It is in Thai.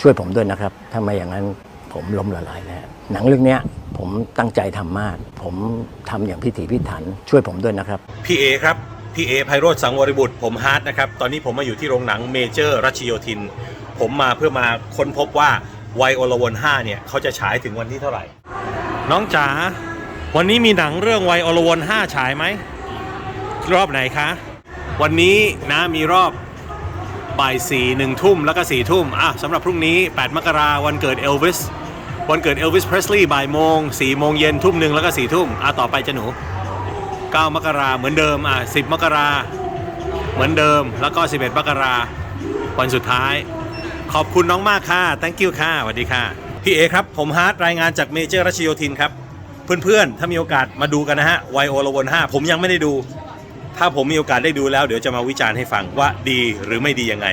ช่วยผมด้วยนะครับ ถ้าไม่อย่างนั้นผมล้มละลายแน่หนังเรื่องนี้ผมตั้งใจทำมาก ผมทำอย่างพิถีพิถัน ช่วยผมด้วยนะครับ พี่เอครับ พี่เอไพโรธสังวริบุตร ผมฮาร์ดนะครับ ตอนนี้ผมมาอยู่ที่โรงหนังเมเจอร์รัชโยธิน ผมมาเพื่อมาค้นพบว่าไวโอลวน5เนี่ยเขาจะฉายถึงวันที่เท่าไหร่ น้องจ๋า วันนี้มีหนังเรื่องไวโอลวน5ฉายไหม รอบไหนคะ วันนี้นะมีรอบ บ่ายสี่หนึ่งทุ่มแล้วก็สี่ทุ่มอะสำหรับพรุ่งนี้ 8 มกราวันเกิดเอลวิสวันเกิดเอลวิสเพรสลีย์บ่ายโมงสี่โมงเย็นทุ่มหนึ่งแล้วก็สี่ทุ่มอะต่อไปจะหนู 9 มกราเหมือนเดิมอะ10 มกราเหมือนเดิมแล้วก็ 11 มกราวันสุดท้าย ขอบคุณน้องมากค่ะ thank you ค่ะสวัสดีค่ะ พี่เอครับ ผมฮาร์ดรายงานจากเมเจอร์รัชโยธินครับ เพื่อนๆ ถ้ามีโอกาสมาดูกันนะฮะไวโอลวน5ผมยังไม่ได้ดู ถ้าผมมีโอกาสได้ดูแล้วเดี๋ยวจะมาวิจารณ์ให้ฟังว่าดีหรือไม่ดียังไง